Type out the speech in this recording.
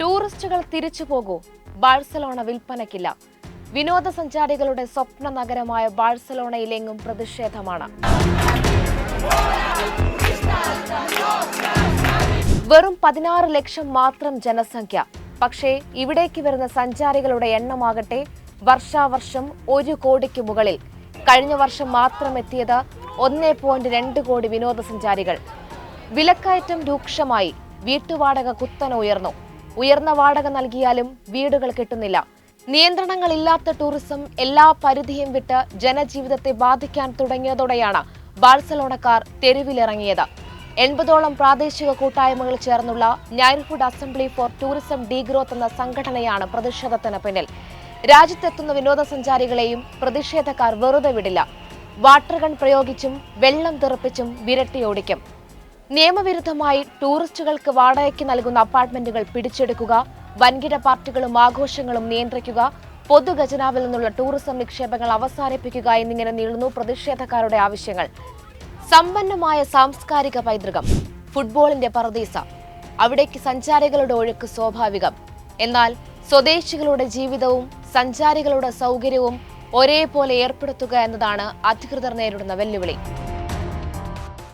ടൂറിസ്റ്റുകൾ തിരിച്ചു പോകൂ. ബാഴ്സലോണ വിൽപ്പനയ്ക്കില്ല. വിനോദസഞ്ചാരികളുടെ സ്വപ്ന നഗരമായ ബാഴ്സലോണയിലെങ്ങും പ്രതിഷേധമാണ്. വെറും പതിനാറ് ലക്ഷം മാത്രം ജനസംഖ്യ. പക്ഷേ ഇവിടേക്ക് വരുന്ന സഞ്ചാരികളുടെ എണ്ണമാകട്ടെ വർഷാവർഷം ഒരു കോടിക്ക് മുകളിൽ. കഴിഞ്ഞ വർഷം മാത്രം എത്തിയത് ഒന്നേ പോയിന്റ് രണ്ട് കോടി വിനോദസഞ്ചാരികൾ. വിലക്കയറ്റം രൂക്ഷമായി. വീട്ടുവാടക കുത്തനെ ഉയർന്നു. ഉയർന്ന വാടക നൽകിയാലും വീടുകൾ കിട്ടുന്നില്ല. നിയന്ത്രണങ്ങളില്ലാത്ത ടൂറിസം എല്ലാ പരിധിയും വിട്ട് ജനജീവിതത്തെ ബാധിക്കാൻ തുടങ്ങിയതോടെയാണ് ബാഴ്സലോണക്കാർ തെരുവിലിറങ്ങിയത്. എൺപതോളം പ്രാദേശിക കൂട്ടായ്മകൾ ചേർന്നുള്ള neighbourhood assembly for tourism degrowth എന്ന സംഘടനയാണ് പ്രതിഷേധത്തിന് പിന്നിൽ. രാജ്യത്തെത്തുന്ന വിനോദസഞ്ചാരികളെയും പ്രതിഷേധക്കാർ വെറുതെ വിടില്ല. വാട്ടർ ഗൺ പ്രയോഗിച്ചും വെള്ളം തെറിപ്പിച്ചും വിരട്ടിയോടിക്കും. നിയമവിരുദ്ധമായി ടൂറിസ്റ്റുകൾക്ക് വാടകയ്ക്ക് നൽകുന്ന അപ്പാർട്ട്മെന്റുകൾ പിടിച്ചെടുക്കുക വൻകിട പാർട്ടികളും ആഘോഷങ്ങളും നിയന്ത്രിക്കുക പൊതുഖജനാവിൽ നിന്നുള്ള ടൂറിസം നിക്ഷേപങ്ങൾ അവസാനിപ്പിക്കുക എന്നിങ്ങനെ നീളുന്നു പ്രതിഷേധക്കാരുടെ ആവശ്യങ്ങൾ. സമ്പന്നമായ സാംസ്കാരിക പൈതൃകം ഫുട്ബോളിന്റെ പറദീസ അവിടേക്ക് സഞ്ചാരികളുടെ ഒഴുക്ക് സ്വാഭാവികം. എന്നാൽ സ്വദേശികളുടെ ജീവിതവും സഞ്ചാരികളുടെ സൗകര്യവും ഒരേപോലെ ഏർപ്പെടുത്തുക എന്നതാണ് അധികൃതർ നേരിടുന്ന വെല്ലുവിളി.